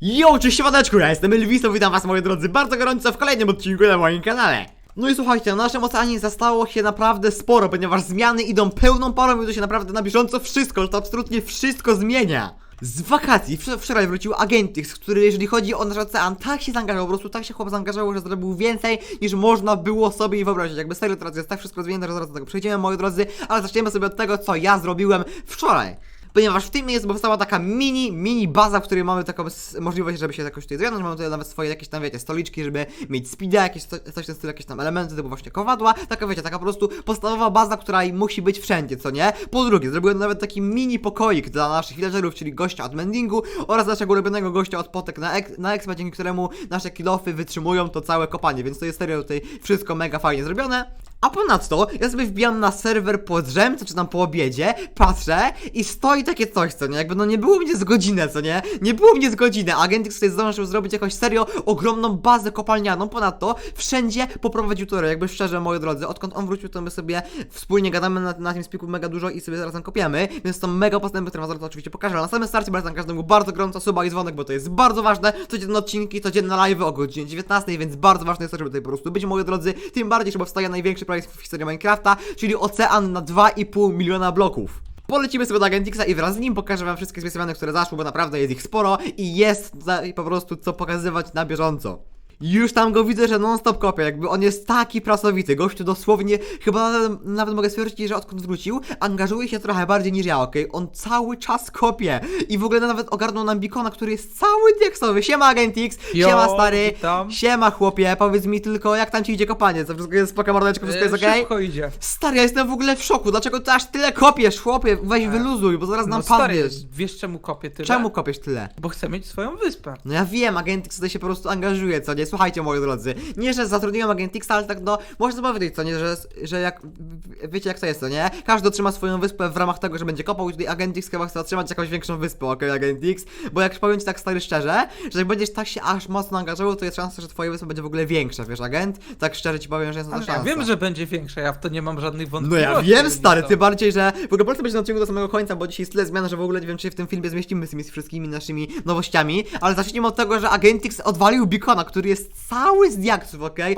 Yo, cześć siemaneczku, ja jestem Elviso, witam was moi drodzy bardzo gorąco w kolejnym odcinku na moim kanale. No i słuchajcie, na naszym oceanie zastało się naprawdę sporo, ponieważ zmiany idą pełną parą i to się naprawdę na bieżąco wszystko, że to absolutnie wszystko zmienia. Z wakacji wczor- wczoraj wrócił Agentix, który jeżeli chodzi o nasz ocean, tak się zaangażował, po prostu tak się chłop zaangażował, że zrobił więcej niż można było sobie wyobrazić. Jakby serio teraz jest tak wszystko rozwinięte, że zaraz do tego przejdziemy moi drodzy, ale zaczniemy sobie od tego, co ja zrobiłem wczoraj. Ponieważ w tym miejscu powstała taka mini, mini baza, w której mamy taką możliwość, żeby się jakoś tutaj związać. Mamy tutaj nawet swoje jakieś tam, wiecie, stoliczki, żeby mieć speeda, jakieś co- coś w stylu, jakieś tam elementy typu właśnie kowadła. Taka, wiecie, taka po prostu podstawowa baza, która musi być wszędzie, co nie? Po drugie, zrobiłem nawet taki mini pokoik dla naszych villagerów, czyli gościa od mendingu oraz naszego ulubionego gościa od potek na, ek na expa, dzięki któremu nasze kilofy wytrzymują to całe kopanie, więc to jest serio tutaj wszystko mega fajnie zrobione. A ponadto, ja sobie wbijam na serwer po drzemce, czy tam po obiedzie, patrzę i stoi takie coś, co nie? Jakby no nie było mnie z godzinę, co nie? Nie było mnie z godzinę. Agentix tutaj zdążył zrobić jakąś serio ogromną bazę kopalnianą. Ponadto wszędzie poprowadził tory, jakby szczerze, moi drodzy. Odkąd on wrócił, to my sobie wspólnie gadamy na, na tym spiku mega dużo i sobie razem kopiemy, więc to mega postępy, które zaraz oczywiście pokażę. Ale na samym starcie bardzo każdemu bardzo gorąco suba i dzwonek, bo to jest bardzo ważne. Codzienne odcinki, codzienne live o godzinie 19, więc bardzo ważne jest to, żeby tutaj po prostu być, moi drodzy. Tym bardziej, że powstaje największy projekt w historii Minecrafta, czyli ocean na 2,5 miliona bloków. Polecimy sobie do Agentixa i wraz z nim pokażę wam wszystkie zmiany, które zaszły, bo naprawdę jest ich sporo i jest po prostu co pokazywać na bieżąco. Już tam go widzę, że non-stop kopie, jakby on jest taki pracowity. Gościu dosłownie, chyba nawet, nawet mogę stwierdzić, że odkąd wrócił, angażuje się trochę bardziej niż ja, okej? On cały czas kopie. I w ogóle nawet ogarnął nam Bikona, który jest cały dieksowy. Siema Agentix, siema stary, witam. siema chłopie, powiedz mi tylko, jak tam ci idzie kopanie? Co wszystko jest spoko, mordeczko, wszystko jest E, okej? Szybko idzie. Stary, ja jestem w ogóle w szoku. Dlaczego ty aż tyle kopiesz, chłopie? Weź wyluzuj, bo zaraz nam No stary, padniesz. wiesz czemu kopię tyle? Czemu kopiesz tyle? Bo chcę mieć swoją wyspę. No ja wiem, Agentix tutaj się po prostu angażuje, co nie? Słuchajcie, moi drodzy. Nie, że zatrudniłem Agentixa, ale tak no, można powiedzieć, co nie, że, że jak, wiecie jak to jest, co nie? Każdy otrzyma swoją wyspę w ramach tego, że będzie kopał i tutaj Agentix chyba chce otrzymać jakąś większą wyspę, okej, Agentix? Bo jak powiem ci tak stary szczerze, że jak będziesz tak się aż mocno angażował, to jest szansa, że twoja wyspa będzie w ogóle większa, wiesz, Agent? Tak szczerze ci powiem, że jest na to Ale ja szansa. wiem, że będzie większa, ja w to nie mam żadnych No wątpliwości. ja wiem, stary, tym bardziej, że w ogóle polecam być na odcinku do samego końca, bo dzisiaj jest tyle zmian, że w ogóle nie wiem, czy w tym filmie zmieścimy z tymi wszystkimi naszymi nowościami, ale zacznijmy od tego, że Agentix odwalił Beacona, który jest cały z okej?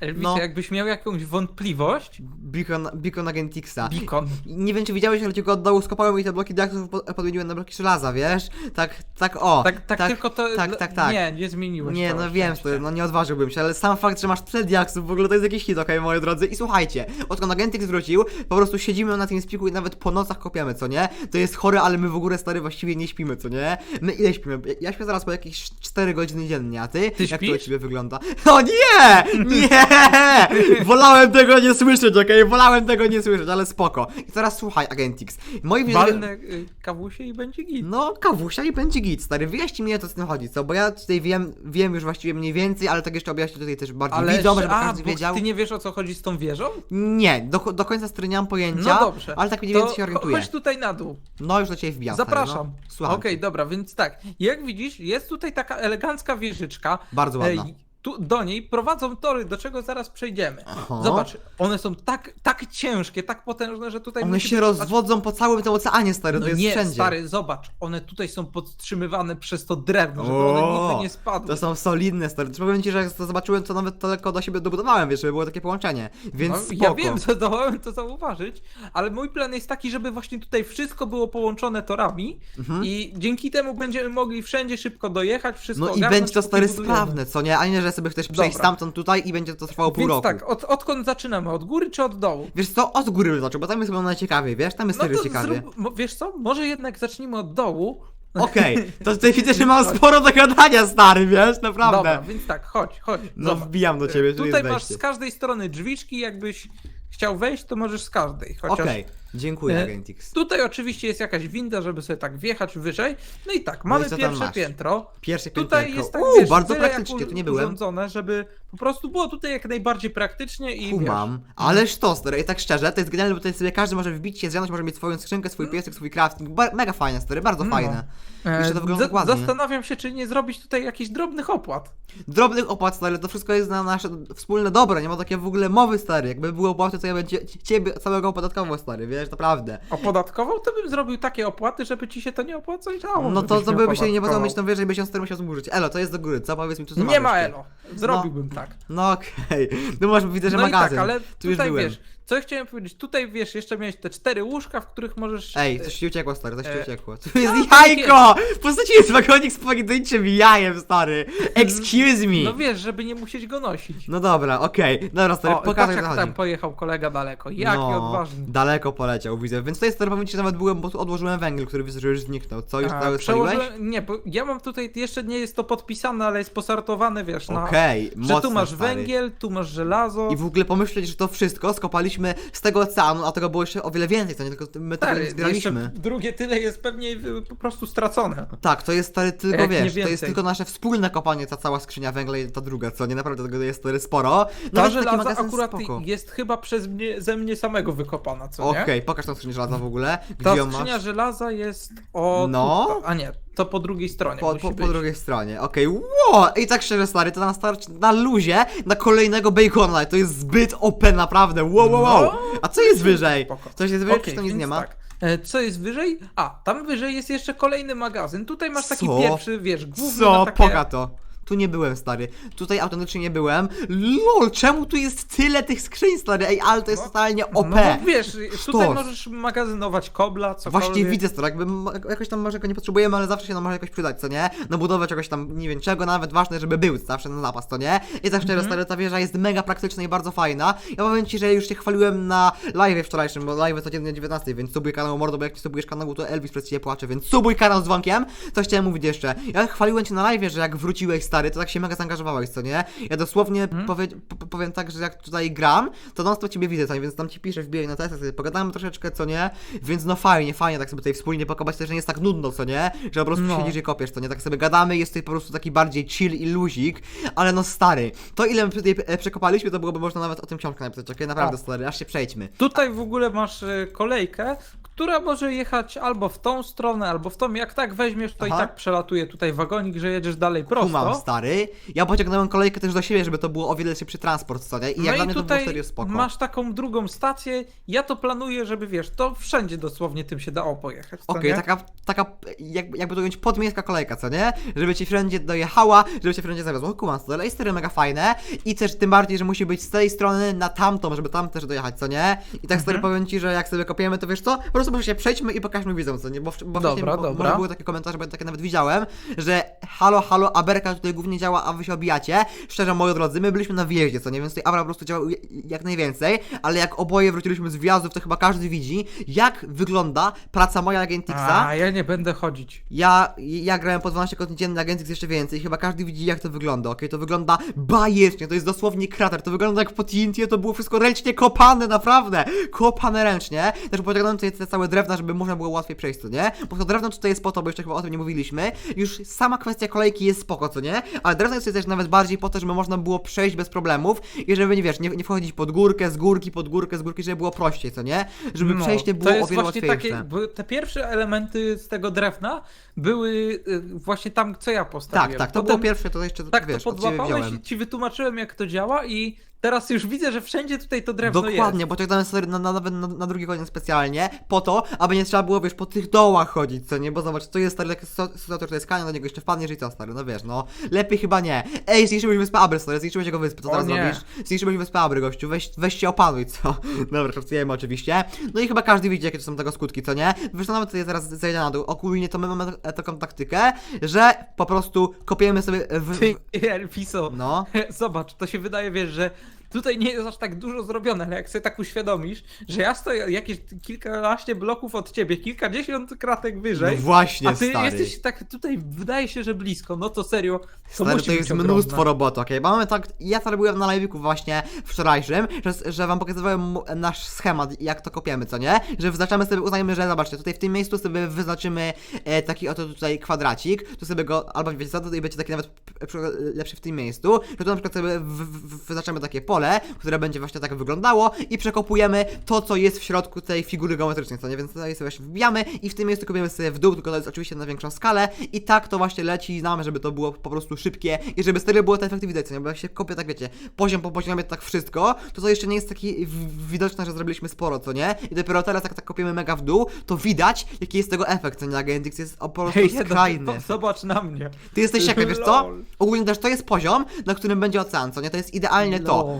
Elviso, No. jakbyś miał jakąś wątpliwość, Beacon, Beacon Agentixa. beacon, Nie wiem, czy widziałeś, ale tylko od dołu skopałem i te bloki diaksów po- podmieniłem na bloki żelaza, wiesz? Tak, tak, o. tak, tak, tylko to... Tak, tak, tak. Nie, nie zmieniłeś Nie, no wiem, stary, no nie odważyłbym się, ale sam fakt, że masz tyle diaksów, w ogóle to jest jakiś hit, okej, moi drodzy. I słuchajcie, odkąd Agentix wrócił, po prostu siedzimy na tym spiku i nawet po nocach kopiamy, co nie? To jest chore, ale my w ogóle, stary, właściwie nie śpimy, co nie? My ile śpimy? Ja- Ja śpię zaraz po jakieś 4 godziny dziennie, a ty? Ty Jak to u śpisz? ciebie wygląda? O nie! Nie! Wolałem tego nie słyszeć, okej? Wolałem tego nie słyszeć, ale spoko. I teraz słuchaj, Agentix. Moi. Walnę y, kawusie i będzie git. No, kawusia i będzie git, stary. Wyjaśnij mi, o co z tym chodzi, co? Bo ja tutaj wiem, wiem już właściwie mniej więcej, ale tak jeszcze objaśnię tutaj też bardziej Ale widzom, żeby a, każdy bo wiedział. ty nie wiesz o co chodzi z tą wieżą? Nie, do, do końca stary nie mam pojęcia, No dobrze. ale tak mniej więcej się orientuję. Chodź tutaj na dół. No, już do ciebie wbijam, Zapraszam. Stary, no. Słucham Okej, dobra, więc tak. Jak widzisz, jest tutaj taka elegancka wieżyczka. Bardzo ładna. Ej, tu, do niej prowadzą tory, do czego zaraz przejdziemy. Aha. Zobacz, one są tak, tak ciężkie, tak potężne, że tutaj One musi się być- rozwodzą po całym tym oceanie, stary, No to jest nie, wszędzie. stary, zobacz, one tutaj są podtrzymywane przez to drewno, żeby one nigdy nie spadły. To są solidne, stary. Powiem ci, że jak to zobaczyłem, to nawet daleko do siebie dobudowałem, wiesz, żeby było takie połączenie. Więc no, spoko. ja wiem, zdołałem to zauważyć, ale mój plan jest taki, żeby właśnie tutaj wszystko było połączone torami Mhm. i dzięki temu będziemy mogli wszędzie szybko dojechać, wszystko No i ogarnąć, będzie to póki stary budujemy. sprawne, co nie? A nie, że sobie chcesz przejść Dobra. stamtąd tutaj i będzie to trwało pół Więc roku. tak, od, odkąd zaczynamy? Od góry czy od dołu? Wiesz co, od góry bym zaczął, bo tam jest chyba najciekawiej, wiesz? Tam jest No serio to ciekawie. zrób, mo- wiesz co, może jednak zacznijmy od dołu. Okej, to tutaj widzę, że mam sporo do gadania, stary, wiesz? Naprawdę. Dobra, więc tak, chodź, chodź. No zobacz. wbijam do ciebie, tu Tutaj jest masz wejście. z każdej strony drzwiczki, jakbyś chciał wejść, to możesz z każdej. Chociaż Okej, dziękuję, E, Agentix. Tutaj oczywiście jest jakaś winda, żeby sobie tak wjechać wyżej. No i tak, mamy co tam pierwsze masz? piętro. Pierwsze Tutaj piętro. jest tak, Uuu, wiesz, bardzo tyle jak praktycznie, tu nie byłem. urządzone, żeby po prostu było tutaj jak najbardziej praktycznie i wiesz, Kumam, ależ to, stary, i tak szczerze, to jest genialne, bo tutaj sobie każdy może wbić się, związać, może mieć swoją skrzynkę, swój piesek, swój crafting, Ba- mega fajne, stary, bardzo No. fajne. e, Jeszcze to wygląda za- ładnie. Zastanawiam się, czy nie zrobić tutaj jakichś drobnych opłat. Drobnych opłat, stary, to wszystko jest na nasze wspólne dobro, nie ma takie w ogóle mowy, stary, jakby były opłaty, to ja bym cie- ciebie całego opodatkowo, stary, wiesz? naprawdę. Opodatkował, to bym zrobił takie opłaty, żeby ci się to nie opłacało. No to, to by się nie opłacało opodatkował. mieć tą wieżę i by się z tym musiał zburzyć. Elo, to jest do góry, co? Powiedz mi, tu co Nie ma elo. Zrobiłbym tak. No okej, no masz, widzę, że no magazyn. i tak, ale tu już byłem. wiesz, co ja chciałem powiedzieć, tutaj wiesz, jeszcze miałeś te cztery łóżka, w których możesz... Ej, e, coś ci uciekło, stary, coś ci e, uciekło. Tu jest no, jajko! W postaci jest wagonik z pojedynczym jajem, stary. Excuse me. No wiesz, żeby nie musieć go nosić. No dobra, okej. Dobra, stary, O, pokażę jak tam pojechał kolega daleko. Jaki no, odważny. daleko poleciał, widzę. Więc tutaj stary powiem ci, że nawet byłem, bo tu odłożyłem węgiel, który że już zniknął. Co, już cały przełożyłem- Nie, bo ja mam tutaj, jeszcze nie jest to podpisane, ale jest posortowane, wiesz, na... Okej, Że mocno, tu masz stary. węgiel, tu masz żelazo. I w ogóle pomyśleć, że to wszystko skopaliśmy z tego oceanu, a tego było jeszcze o wiele więcej, to nie tylko my tego nie zbieraliśmy. drugie tyle jest pewnie y, po prostu stracone. Tak, to jest stary tylko, Jak nie wiesz, to jest więcej. tylko nasze wspólne kopanie, ta cała skrzynia węgla i ta druga, co nie naprawdę tego jest stary sporo. Ta Nawet taki żelaza magazyn akurat spoko. jest chyba przez mnie, ze mnie samego wykopana, co Okej, nie? pokaż tą skrzynię żelaza w ogóle. Gdzie Ta ją skrzynia masz? żelaza jest o... No. A nie, to po drugiej stronie Po, musi po, po być. drugiej stronie, okej, wow! I tak szczerze stary, to na starcie, na luzie, na kolejnego Bacona, to jest zbyt OP naprawdę, wow, wow, wow! No, A co jest wyżej? Spoko. Coś jest wyżej, Okej, czy to nic więc nie ma? Tak. E, Co jest wyżej? A, tam wyżej jest jeszcze kolejny magazyn. Tutaj masz taki Co? pierwszy, wiesz, główny Co? na takie... Poka to. Tu nie byłem, stary. Tutaj autentycznie nie byłem. LOL, czemu tu jest tyle tych skrzyń, stary? Ej, ale to jest No, totalnie OP. No bo wiesz, tutaj Sztos. możesz magazynować kobla, cokolwiek. Właśnie widzę to, jakby jakoś tam może go nie potrzebujemy, ale zawsze się nam może jakoś przydać, co nie? Na budowę czegoś tam, nie wiem czego, nawet ważne, żeby był zawsze na zapas, to nie? I tak szczerze, stary, ta wieża jest mega praktyczna i bardzo fajna. Ja powiem ci, że już się chwaliłem na live wczorajszym, bo live codziennie o 19, więc subuj kanał Mordo, bo jak nie subujesz kanału, to Elvis przez ciebie płacze, więc subuj kanał z dzwonkiem. Co chciałem mówić jeszcze? Ja chwaliłem cię na live, że jak wróciłeś, stary, to tak się mega zaangażowałeś, co nie? Ja dosłownie powie, po, powiem tak, że jak tutaj gram, to non stop ciebie widzę, co nie? Więc tam ci piszę, wbijaj na test, sobie pogadamy troszeczkę, co nie? Więc no fajnie, fajnie tak sobie tutaj wspólnie pokopać, też nie jest tak nudno, co nie? Że po prostu No. siedzisz i kopiesz, co nie? Tak sobie gadamy, jest tutaj po prostu taki bardziej chill i luzik, ale no stary, to ile my tutaj e, przekopaliśmy, to byłoby można nawet o tym książkę napisać, okej? Naprawdę O. stary, aż się przejdźmy. Tutaj w ogóle masz e, kolejkę, która może jechać albo w tą stronę, albo w tą. Jak tak weźmiesz, to Aha. i tak przelatuje tutaj wagonik, że jedziesz dalej prosto. Kumam, stary. Ja pociągnąłem kolejkę też do siebie, żeby to było o wiele szybszy transport, co nie? I jak no dla i mnie to było serio spoko. masz taką drugą stację. Ja to planuję, żeby wiesz, to wszędzie dosłownie tym się dało pojechać. co Okej, nie? taka, taka jak, jakby to ująć podmiejska kolejka, co nie? Żeby ci wszędzie dojechała, żeby cię wszędzie zawiozło. Kumam, to jest serio mega fajne i też tym bardziej, że musi być z tej strony na tamtą, żeby tam też dojechać, co nie? I tak stary Mhm. powiem ci, że jak sobie kopiemy, to wiesz co? Po prostu może się przejdźmy i pokażmy widzom, co nie? Bo, w- bo wcześniej Dobra, mo- dobra. może były takie komentarze, bo ja takie nawet widziałem, że halo, halo, Aberka tutaj głównie działa, a wy się obijacie. Szczerze, moi drodzy, my byliśmy na wjeździe, co nie? Więc tutaj Abra po prostu działał jak najwięcej, ale jak oboje wróciliśmy z wjazdów, to chyba każdy widzi, jak wygląda praca moja Agentixa. A, ja nie będę chodzić. Ja, ja grałem po 12 godzin dziennie, Agentix jeszcze więcej, chyba każdy widzi jak to wygląda, okej? To wygląda bajecznie, to jest dosłownie krater, to wygląda jak po TNT, to było wszystko ręcznie kopane, naprawdę! Kopane ręcznie, też pociągnąłem tutaj te całe drewna, żeby można było łatwiej przejść, co nie? Bo to drewno tutaj jest po to, bo jeszcze chyba o tym nie mówiliśmy, już sama kwestia kolejki jest spoko, co nie? Ale drewno jest też nawet bardziej po to, żeby można było przejść bez problemów i żeby, nie wiesz, nie, nie wchodzić pod górkę, z górki, pod górkę, z górki, żeby było prościej, co nie? Żeby No, przejście było to jest o wiele łatwiejsze. takie, bo te pierwsze elementy z tego drewna były y, właśnie tam, co ja postawiłem. Tak, tak, to Potem- było pierwsze, to jeszcze, Tak, wiesz, to podłapałeś ci wytłumaczyłem, jak to działa i teraz już widzę, że wszędzie tutaj to drewno Dokładnie, bo czekałem sobie na, na, nawet na, na drugi koniec specjalnie, po to, aby nie trzeba było, wiesz, po tych dołach chodzić, co nie? Bo zobacz, to jest stary, taki sytuator, to jest kania, do niego jeszcze wpadniesz i co, stary, no wiesz, no, lepiej chyba nie. Ej, zniszczyłeś wyspę Abry, stary, zniszczyłeś jego wyspę, co teraz nie. robisz? Zniszczyłeś wyspę Abry, gościu, weź, weź się opanuj, co? Dobra, żartujemy oczywiście. No i chyba każdy widzi, jakie to są tego skutki, co nie? Wiesz, no nawet tutaj zaraz zejdę na dół, ogólnie to my mamy taką taktykę, że po prostu kopiemy sobie w... Ty, w Elfiso, no. zobacz, to się wydaje, wiesz, że tutaj nie jest aż tak dużo zrobione, ale jak sobie tak uświadomisz, że ja stoję jakieś kilkanaście bloków od ciebie, kilkadziesiąt kratek No wyżej, właśnie, a ty stary. jesteś tak tutaj, wydaje się, że blisko, no to serio, to Stary, musi to być jest ogromne. mnóstwo roboty, okej? Bo mamy tak, ja to robiłem na live'iku właśnie wczorajszym, że, że wam pokazywałem mu- nasz schemat, jak to kopiemy, co nie? Że wyznaczamy sobie, uznajmy, że zobaczcie, tutaj w tym miejscu sobie wyznaczymy e, taki oto tutaj kwadracik, tu sobie go, albo wiecie co, tutaj będzie taki nawet p- p- lepszy w tym miejscu, że tu na przykład sobie w, w, wyznaczamy takie pole, pole, które będzie właśnie tak wyglądało i przekopujemy to, co jest w środku tej figury geometrycznej, co nie? Więc tutaj sobie właśnie wbijamy i w tym miejscu kopiemy sobie w dół, tylko to jest oczywiście na większą skalę i tak to właśnie leci i znamy, żeby to było po prostu szybkie i żeby stereo było to efekty widać, co nie? Bo jak się kopie, tak wiecie, poziom po poziomie, tak wszystko, to to jeszcze nie jest taki widoczne, że zrobiliśmy sporo, co nie? I dopiero teraz, jak tak kopiemy mega w dół, to widać, jaki jest tego efekt, co nie? Agentix jest po prostu Hej, no, skrajny. to- Zobacz na mnie. Ty jesteś jaka, wiesz co? Ogólnie też to jest poziom, na którym będzie ocean, co nie? To jest idealnie to.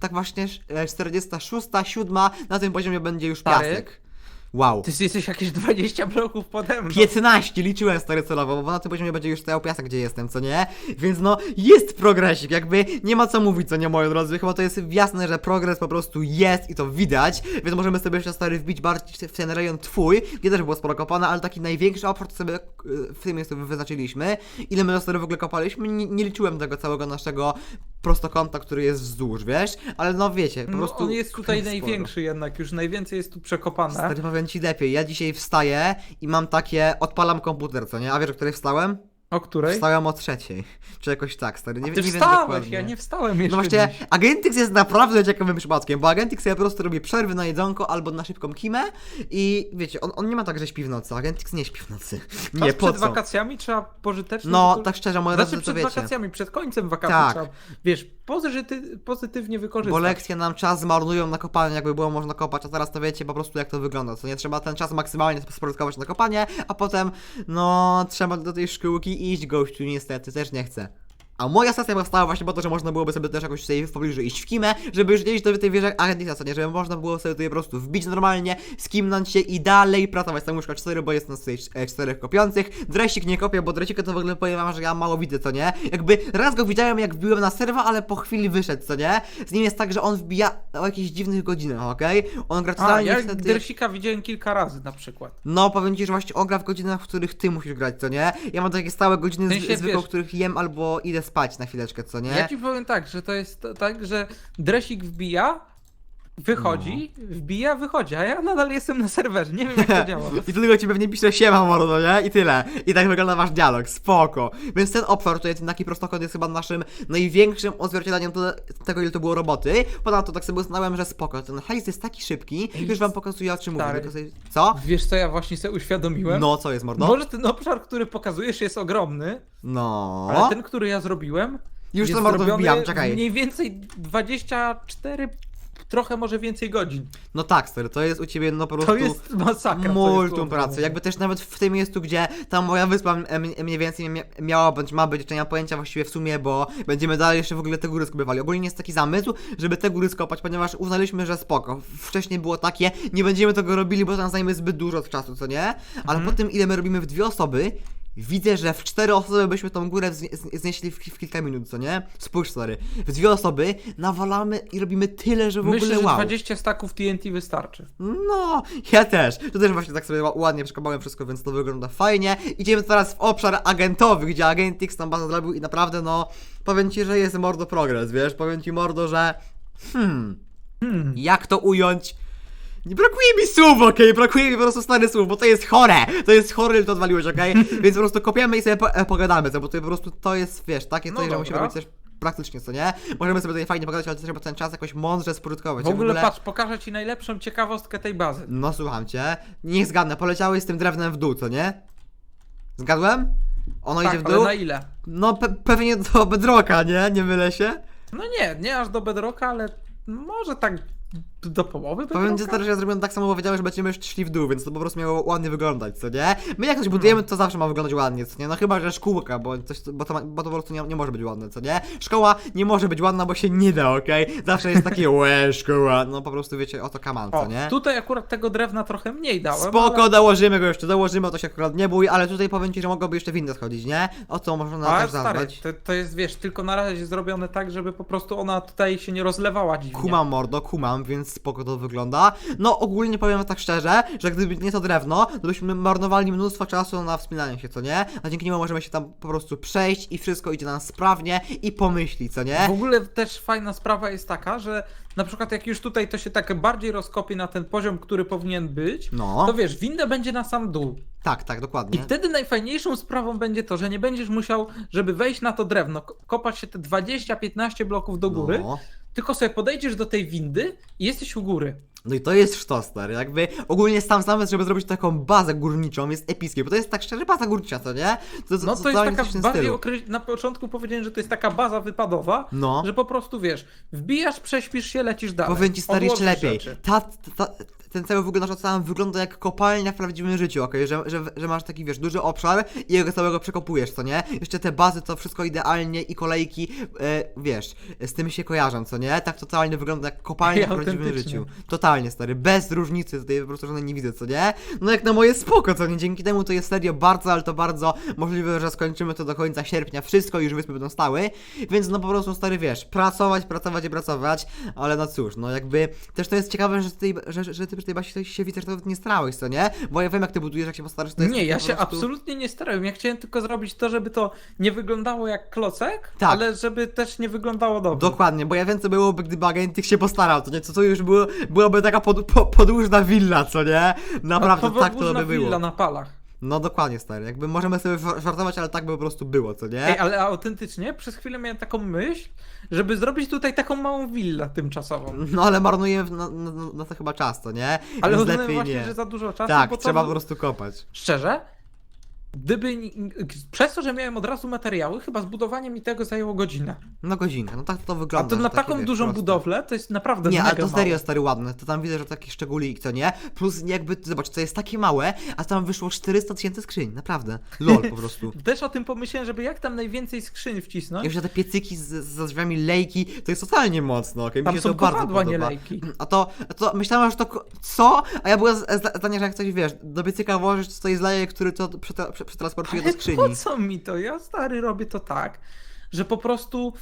Tak właśnie e, 46, 7, na tym poziomie będzie już piasek. Wow. Ty jesteś jakieś 20 bloków pode mną. 15 liczyłem stary celowo, bo na tym poziomie będzie już stał piasek, gdzie jestem, co nie? Więc no, jest progresik, jakby nie ma co mówić, co nie, moi drodzy, chyba to jest jasne, że progres po prostu jest i to widać, więc możemy sobie jeszcze stary wbić bardziej w ten rejon twój, gdzie też było sporo kopane, ale taki największy obszar sobie e, w tym miejscu wyznaczyliśmy. Ile my stary w ogóle kopaliśmy? Nie, nie liczyłem tego całego naszego prostokąta, który jest wzdłuż, wiesz? Ale no wiecie, po No, prostu... on jest tutaj największy jednak, już najwięcej jest tu przekopane. Stary, powiem ci lepiej, ja dzisiaj wstaję i mam takie, odpalam komputer, co nie? A wiesz, o której wstałem? O której? Wstałem o trzeciej, czy jakoś tak, stary, nie, Ty nie wiem wstałeś, dokładnie. ja nie wstałem jeszcze No właśnie, dziś. Agentix jest naprawdę ciekawym przypadkiem, bo Agentix sobie po prostu robi przerwy na jedzonko albo na szybką kimę i wiecie, on, on nie ma tak, że śpi w nocy, Agentix nie śpi w nocy. Nie, Czas po przed co? wakacjami trzeba pożytecznie... No, wyko- tak szczerze, moi Znaczy to przed wiecie. wakacjami, przed końcem wakacji Tak. trzeba, wiesz, pozyty, pozytywnie wykorzystać. Bo lekcje nam czas zmarnują na kopalnię, jakby było można kopać, a teraz to wiecie po prostu jak to wygląda, co nie trzeba ten czas maksymalnie spożytkować na kopanie, a potem, no, trzeba do tej szkółki iść, gościu, niestety, też nie chcę. A moja stacja powstała właśnie po to, że można byłoby sobie też jakoś tutaj w pobliżu iść w kimę, żeby już gdzieś do tej wieży Agentisa, co nie, żeby można było sobie tutaj po prostu wbić normalnie, skimnąć się i dalej pracować. Tam łóżka 4, bo jest nas tutaj e, czterech kopiących. Dresik nie kopię, bo Dresika to w ogóle powiem wam, że ja mało widzę, co nie? Jakby raz go widziałem jak wbiłem na serwa, ale po chwili wyszedł, co nie? Z nim jest tak, że on wbija o jakichś dziwnych godzinach, okej? On gra A, totalnie ja wtedy... Dersika widziałem kilka razy na przykład. No, powiem ci, że właśnie on gra w godzinach, w których ty musisz grać, co nie? Ja mam takie stałe godziny W sensie, z, zwykłe, w których jem albo idę spać na chwileczkę, co nie? Ja ci powiem tak, że to jest tak, że Dresik wbija, wychodzi, No. wbija, wychodzi, a ja nadal jestem na serwerze, nie wiem jak to działa. I tylko ci pewnie pisze siema mordo, nie? I tyle. I tak wygląda wasz dialog, spoko. Więc ten obszar, tutaj ten taki prostokąt jest chyba naszym największym odzwierciedleniem to- tego, ile to było roboty. Ponadto tak sobie uznałem, że spoko, ten hajs jest taki szybki, już wam pokazuję o czym mówię. stary. tylko sobie- Co? Wiesz co ja właśnie sobie uświadomiłem? No, co jest mordo? Może ten obszar, który pokazujesz jest ogromny, No. ale ten, który ja zrobiłem Już jest to mordo zrobiony wbijam, czekaj. mniej więcej 24, trochę może więcej godzin. No tak, stary, to jest u ciebie no po prostu... To jest masakra. to Multum pracy, jakby też nawet w tym miejscu, gdzie ta moja wyspa m- mniej więcej mia- miała bądź ma być, jeszcze nie mam pojęcia właściwie w sumie, bo będziemy dalej jeszcze w ogóle te góry skopywali. Ogólnie jest taki zamysł, żeby te góry skopać, ponieważ uznaliśmy, że spoko. Wcześniej było takie, nie będziemy tego robili, bo to nam zajmie zbyt dużo czasu, co nie? Ale po tym, ile my robimy w dwie osoby, Widzę, że w cztery osoby byśmy tą górę znieśli w, w kilka minut, co nie? Spójrz, stary. W dwie osoby nawalamy i robimy tyle, że w Myślę, ogóle że wow. 20 staków TNT wystarczy. No, ja też. To też właśnie tak sobie ła- ładnie przekopałem wszystko, więc to wygląda fajnie. Idziemy teraz w obszar agentowy, gdzie Agentix tam bazę zrobił i naprawdę no, powiem ci, że jest mordo progres, wiesz? Powiem ci mordo, że hmm, Hmm. jak to ująć? Nie brakuje mi słów, okej? Brakuje mi po prostu stary słów, bo to jest chore! To jest chore, ile to odwaliłeś, okej? Więc po prostu kopiemy i sobie po, e, pogadamy, co? bo to po prostu to jest, wiesz, takie No coś, że dobra. musimy robić też praktycznie, co nie? Możemy sobie tutaj fajnie pogadać, ale też trzeba ten czas jakoś mądrze spożytkować. W ogóle patrz, pokażę ci najlepszą ciekawostkę tej bazy. No słucham cię. Niech zgadnę, poleciałeś z tym drewnem w dół, co nie? Zgadłem? Ono tak, idzie w ale dół? na ile? No pe pewnie do bedroka, nie? Nie mylę się? No nie, nie aż do bedrocka, ale może tak do połowy Powiem ci bedrocka? teraz, że ja zrobiłem tak samo, bo wiedziałem, że będziemy szli w dół, więc to po prostu miało ładnie wyglądać, co nie? My jak coś budujemy, to zawsze ma wyglądać ładnie, co nie? No chyba, że szkółka, bo, coś, bo, to, ma, bo to po prostu nie, nie może być ładne, co nie? Szkoła nie może być ładna, bo się nie da, okej? Zawsze jest takie łe, szkoła, no po prostu wiecie, oto kaman, co nie? tutaj akurat tego drewna trochę mniej dałem. Spoko, ale... dołożymy go jeszcze, dołożymy, o to się akurat nie bój, ale tutaj powiem ci, że mogłoby jeszcze windę schodzić, nie? O co można Ale też stary, zadbać. to, to jest, wiesz, tylko na razie zrobione tak, żeby po prostu ona tutaj się nie rozlewała dziwnie. Kumam mordo, kumam, więc spoko to wygląda. No ogólnie powiem tak szczerze, że gdyby nie to drewno, to byśmy marnowali mnóstwo czasu na wspinanie się, co nie? A dzięki niemu możemy się tam po prostu przejść i wszystko idzie nam sprawnie i pomyśli, co nie? W ogóle też fajna sprawa jest taka, że na przykład jak już tutaj to się tak bardziej rozkopie na ten poziom, który powinien być, No, to wiesz, winda będzie na sam dół. tak, tak, I dokładnie. wtedy najfajniejszą sprawą będzie to, że nie będziesz musiał, żeby wejść na to drewno, ko- kopać się te 20-15 bloków do góry, No, tylko sobie podejdziesz do tej windy i jesteś u góry. No i to jest sztos, stary. Jakby ogólnie sam zamysł, żeby zrobić taką bazę górniczą jest epicki, bo to jest tak szczerze baza górnicza, co nie? To, No to jest totalnie taka bardziej okreś... na początku powiedziałem, że to jest taka baza wypadowa, No. że po prostu wiesz, wbijasz, prześpisz się, lecisz dalej. Powiem ci stary jeszcze lepiej. Ta, ta, ten cały w ogóle nasz ocean wygląda jak kopalnia w prawdziwym życiu, okej? Że, że, że masz taki, wiesz, duży obszar i jego całego przekopujesz, co nie? Jeszcze te bazy, to wszystko idealnie i kolejki, e, wiesz, z tym się kojarzą, co nie? Tak totalnie wygląda jak kopalnia w prawdziwym autentycznie. życiu. Totalnie, stary, bez różnicy, tutaj po prostu żadnej nie widzę, co nie? No jak na moje spoko, co nie? Dzięki temu to jest serio bardzo, ale to bardzo możliwe, że skończymy to do końca sierpnia, wszystko już wyspy będą stały, więc no po prostu, stary, wiesz, pracować, pracować i pracować, ale no cóż, no jakby też to jest ciekawe, że ty, że, że ty przy tej basie się widzę, że to nawet nie starałeś, co nie? Bo ja wiem, jak ty budujesz, jak się postarasz, to jest Nie, ja się prostu... absolutnie nie starałem. Ja chciałem tylko zrobić to, żeby to nie wyglądało jak klocek, Tak. ale żeby też nie wyglądało dobrze. Dokładnie, bo ja wiem co byłoby, gdyby agentyk się postarał, to nie? Co to już było, byłaby taka pod, po, podłużna willa, co nie? Naprawdę, No, tak to by było. willa na palach. No dokładnie, stary, jakby możemy sobie żar- żartować, ale tak by po prostu było, co nie? Ej, ale autentycznie przez chwilę miałem taką myśl, żeby zrobić tutaj taką małą willę tymczasową. No ale marnujemy na, na, na to chyba czas, to nie? Ale Więc lepiej właśnie, nie. że za dużo czasu, tak, bo to, trzeba po prostu kopać. Szczerze, gdyby... Przez to, że miałem od razu materiały, chyba zbudowanie mi tego zajęło godzinę. No godzinkę, no tak to A wygląda. to że na takie, taką wiesz, dużą proste. budowlę to jest naprawdę Nie, ale to serio mało. stary ładne, to tam widzę, że taki szczególik, co nie? Plus jakby, zobacz, to jest takie małe, a tam wyszło 400 tysięcy skrzyń, naprawdę. Lol po prostu. Też o tym pomyślałem, żeby jak tam najwięcej skrzyń wcisnąć. Jeszcze te piecyki z, drzwiami lejki, to jest totalnie mocno, okej? Mi Tam się są to bardzo nie lejki. A to, a to myślałem, że to co? A ja byłem zdania, że jak coś wiesz, do piecyka włożysz, to jest lejek, który to prze- przetransportuje Ale do skrzyni. po co mi to? Ja stary robię to tak, że po prostu.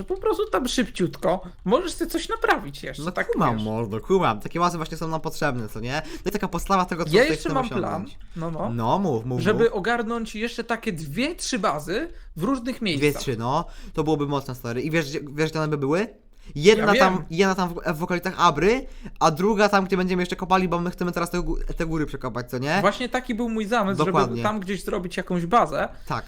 Że po prostu tam szybciutko możesz sobie coś naprawić jeszcze. No tak kumam, wiesz. mordo, kumam. Takie łasy właśnie są nam potrzebne, co nie? To jest taka podstawa tego, co Ja tutaj jeszcze chcemy mam plan. osiągnąć. No, no. No, mów, mów, żeby mów. ogarnąć jeszcze takie dwie, trzy bazy w różnych Dwie, miejscach. trzy, no. To byłoby mocne, stary. I wiesz, gdzie- wiesz gdzie one by były? Jedna Ja tam, wiem. jedna tam w, w okolicach Abry, a druga tam, gdzie będziemy jeszcze kopali, bo my chcemy teraz te, gó- te góry przekopać, co nie? Właśnie taki był mój zamysł, Dokładnie. żeby tam gdzieś zrobić jakąś bazę. Tak.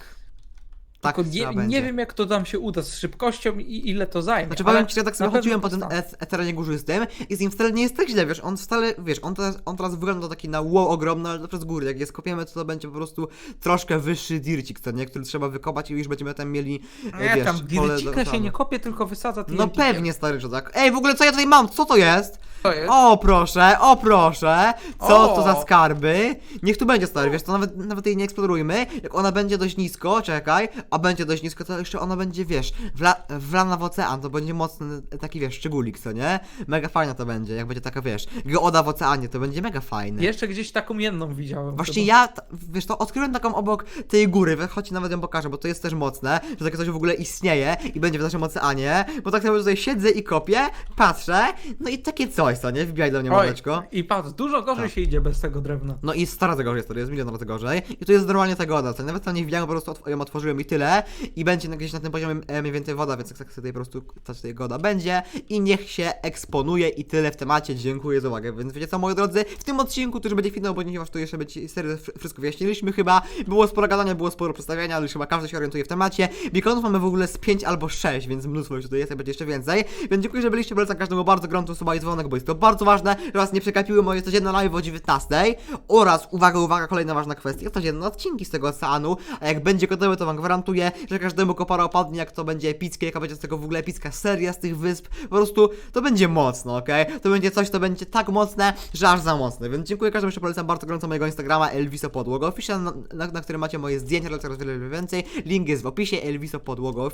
Tak, Tylko trzeba nie, będzie. nie wiem, jak to tam się uda z szybkością i ile to zajmie. Znaczy ale powiem ci, że ja tak sobie na pewno chodziłem po tym postaram. e- terenie górzystym i z nim wcale nie jest tak źle, wiesz, on wcale, wiesz, on teraz, on teraz wygląda taki na wow ogromny, ale to przez góry, jak je skopiemy, to to będzie po prostu troszkę wyższy dircik, co nie, który trzeba wykopać i już będziemy tam mieli, e, Nie, wiesz, tam pole do dircika się tam. nie kopie, tylko wysadza No pewnie, stary, że tak. Ej, w ogóle co ja tutaj mam? Co to jest? To jest. O, proszę, o, proszę. Co O! to za skarby? Niech tu będzie, stary, wiesz, to nawet, nawet jej nie eksplorujmy. Jak ona będzie dość nisko, czekaj, a będzie dość nisko, to jeszcze ona będzie, wiesz, wla, wlana w ocean, to będzie mocny taki, wiesz, szczególik, co nie? Mega fajna to będzie, jak będzie taka, wiesz, geoda w oceanie, to będzie mega fajne. Jeszcze gdzieś taką jedną widziałem. Właśnie chyba. ja, t- wiesz to, odkryłem taką obok tej góry, we- nawet ją pokażę, bo to jest też mocne, że takie coś w ogóle istnieje i będzie w naszym oceanie, bo tak sobie tutaj siedzę i kopię, patrzę, no i takie coś, co nie? Wbijaj do mnie, Oj, mordeczko. I patrz, dużo gorzej Tak. się idzie bez tego drewna. No i stara tego gorzej, to jest milion razy gorzej. I tu jest normalnie ta woda, co nawet tam nie wbijałem, po prostu otw- ją otworzyłem i tyle. I będzie na- gdzieś na tym poziomie e, mniej więcej woda, więc tak sobie tutaj po prostu ta tutaj woda będzie. I niech się eksponuje i tyle w temacie. Dziękuję za uwagę. Więc wiecie co, moi drodzy, w tym odcinku, który będzie finał, ponieważ tu jeszcze będzie serio wsz- wszystko wyjaśniliśmy chyba. Było sporo gadania, było sporo przedstawiania, ale już chyba każdy się orientuje w temacie. Beaconów mamy w ogóle z 5 albo 6, więc mnóstwo już tutaj jest, jak będzie jeszcze więcej. Więc dziękuję, że byliście, polecam każdemu bardzo gorąco suba i dzwonek, bo jest to bardzo ważne, że was nie przekapiły moje codzienne live o 19 oraz, uwaga, uwaga, kolejna ważna kwestia, codzienne odcinki z tego oceanu, a jak będzie gotowe, to wam gwarantuję, że każdemu kopara opadnie, jak to będzie epickie, jaka będzie z tego w ogóle epicka seria z tych wysp, po prostu to będzie mocno, okej? To będzie coś, to będzie tak mocne, że aż za mocne, więc dziękuję każdemu, jeszcze polecam bardzo gorąco mojego Instagrama Elviso Podłogo Official, na, na, na którym macie moje zdjęcia, ale coraz wiele więcej, link jest w opisie, Elviso Podłogo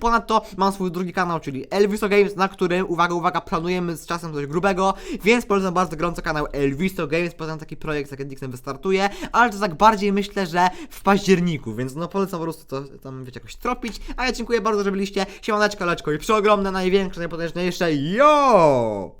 ponadto mam swój drugi kanał, czyli Elviso Games, na którym, uwaga, uwaga, planujemy z czasem coś grubego, więc polecam bardzo gorąco kanał Elviso Games, potem taki projekt z Akadixem wystartuje, ale to tak bardziej myślę, że w październiku, więc no polecam po prostu to tam, wiecie, jakoś tropić, a ja dziękuję bardzo, że byliście, siemaneczko, leczko i przeogromne, największe, najpotężniejsze, yo!